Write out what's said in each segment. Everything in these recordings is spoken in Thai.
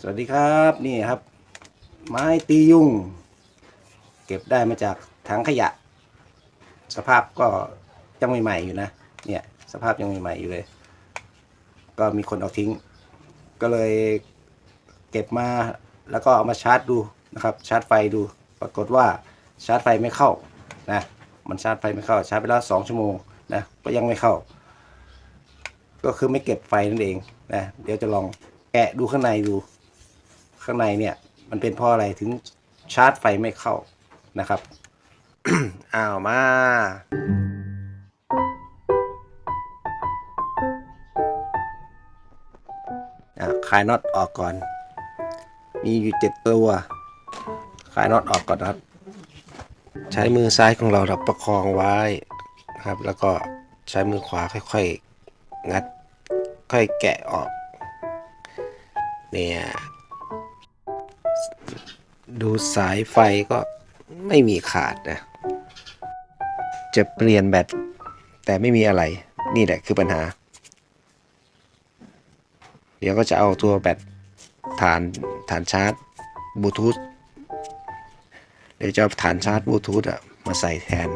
สวัสดีครับนี่ครับ ไม้ตียุง เก็บได้มาจากถังขยะ สภาพก็ยังใหม่ๆอยู่นะ เนี่ย สภาพยังใหม่ๆอยู่เลย ก็มีคนเอาทิ้ง ก็เลยเก็บมาแล้วก็เอามาชาร์จดูนะครับ ชาร์จไฟดู ปรากฏว่าชาร์จไฟไม่เข้านะมันชาร์จไฟไม่เข้าชาร์จไปแล้วสองชั่วโมงนะก็ยังไม่เข้า ก็คือไม่เก็บไฟนั่นเองนะเดี๋ยวจะลองแกะดูข้างในดู ข้างในเนี่ย มันเป็นเพราะอะไรถึงชาร์จไฟไม่เข้านะครับ อ้าวมาอะคลายน็อตออกก่อน มีอยู่เจ็ดตัว คลายน็อตออกก่อนนะครับ ใช้มือซ้ายของเราเราประคองไว้นะครับ แล้วก็ใช้มือขวาค่อยๆ งัด ค่อยแกะออก เนี่ย ดูสายไฟก็ไม่มีขาดนะ จะเปลี่ยนแบตแต่ไม่มีอะไร นี่แหละคือปัญหา เดี๋ยวก็จะเอาตัวแบตฐานฐานชาร์จบลูทูธเดี๋ยวจะเอาฐานชาร์จบลูทูธอะมาใส่แทน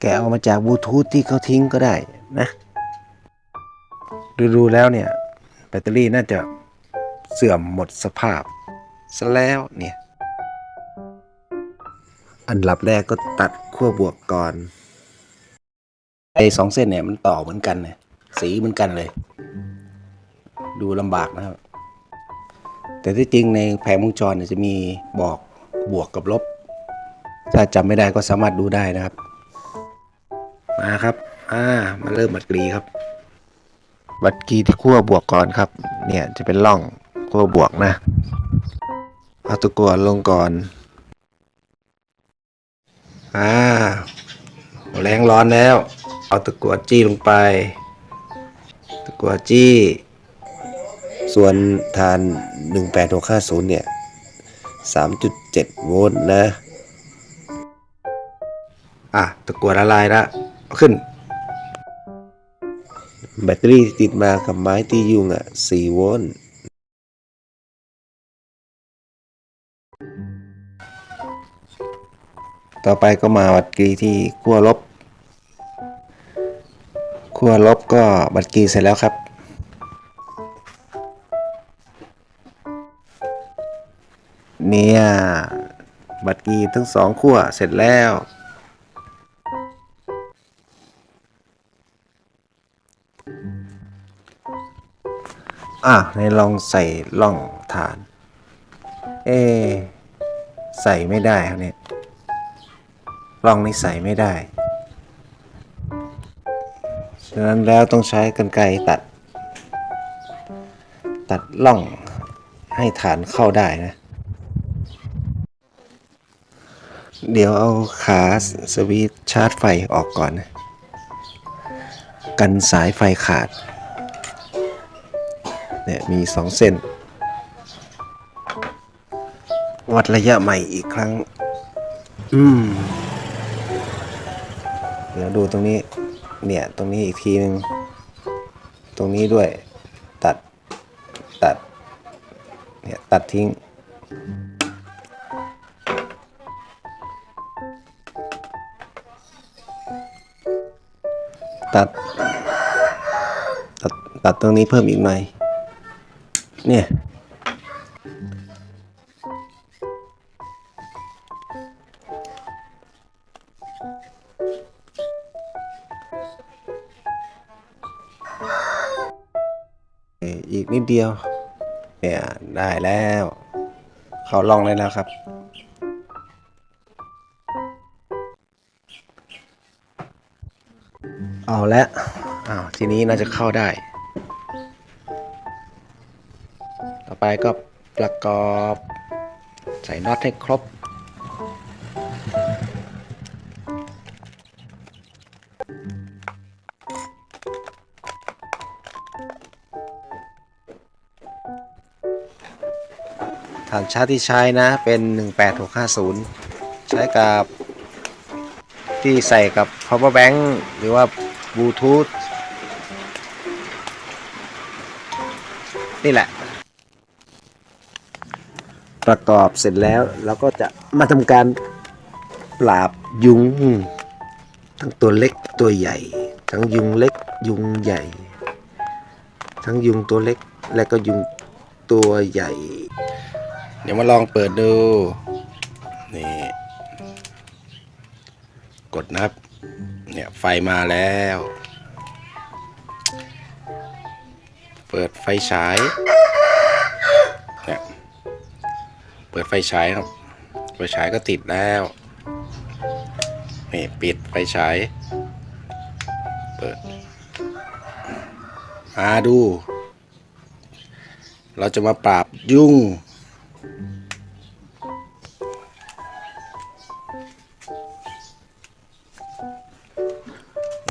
แกเอามาจากบลูทูธที่เขาทิ้งก็ได้นะ ดูๆแล้วเนี่ย แบตเตอรี่น่าจะ เสื่อมหมดสภาพซะแล้วเนี่ยอันดับแรกก็ตัดขั้วบวกก่อนไอ้สองเส้นเนี่ยมันต่อเหมือนกันเนี่ยสีเหมือนกันเลย ดูลำบากนะครับ แต่ที่จริงในแผงวงจรเนี่ยจะมีบอกบวกกับลบ ถ้าจำไม่ได้ก็สามารถดูได้นะครับ มาครับ อ่ามาเริ่มบัดกรีครับ บัดกรีที่ขั้วบวกก่อนครับ เนี่ยจะเป็นร่อง ขั้วบวกนะ เอาตะกั่วลงก่อน อ่าแรงร้อนแล้ว เอาตะกั่วจี้ลงไป ตะกั่วจี้ ส่วนฐาน 18650 เนี่ย 3.7 โวลต์นะ อะ ตะกั่วละลายล้วเอาขึ้น แบตเตอรี่ที่ติดมากับไม้ตียุงอะ 4 โวลต์ ต่อไปก็มาวัดกรีที่ขั้วลบขั้วลบก็บัดกรีเสร็จแล้วครับ เนี่ยบัดกรีทั้งสองขั้วเสร็จแล้วอะในลองใส่ล่องฐาน เอ ใส่ไม่ได้ครับเนี่ย ร่องนี้ใส่ไม่ได้ ฉะนั้นแล้วต้องใช้กันไกรตัด ตัดร่องให้ฐานเข้าได้นะ เดี๋ยวเอาขาสวิตชาร์จไฟออกก่อนนะกันสายไฟขาด เนี่ยมีสองเส้น วัดระยะใหม่อีกครั้ง อืม เดี๋ยวดูตรงนี้ เนี่ย ตรงนี้อีกทีหนึ่ง ตรงนี้ด้วย ตัด ตัด เนี่ย ตัดทิ้ง ตัด ตัด ตัดตรงนี้เพิ่มอีกหน่อย เนี่ย กนิดเดียว เนี่ยได้แล้ว เขาลองเลยแล้วครับ เอาแล้วอ้าวทีนี้น่าจะเข้าได้ ต่อไปก็ประกอบ ใส่น็อตให้ครบ ฐานชาร์จที่ใช้นะเป็น 18650 ใช้กับที่ใส่กับ power bank หรือว่าบลูทูธนี่แหละ ประกอบเสร็จแล้วเราก็จะมาทำการปราบยุง ทั้งตัวเล็กตัวใหญ่ ทั้งยุงเล็กยุงใหญ่ ทั้งยุงตัวเล็กและก็ยุงตัวใหญ่ เดี๋ยวมาลองเปิดดู นี่ กดนะครับ เนี่ยไฟมาแล้ว เปิดไฟฉายเนี่ยเปิดไฟฉายครับ ไฟฉายก็ติดแล้วนี่ปิดไฟฉาย เปิดมาดู เราจะมาปราบยุ่ง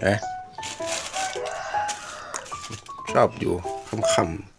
นะชอบอยู่ค่ำๆ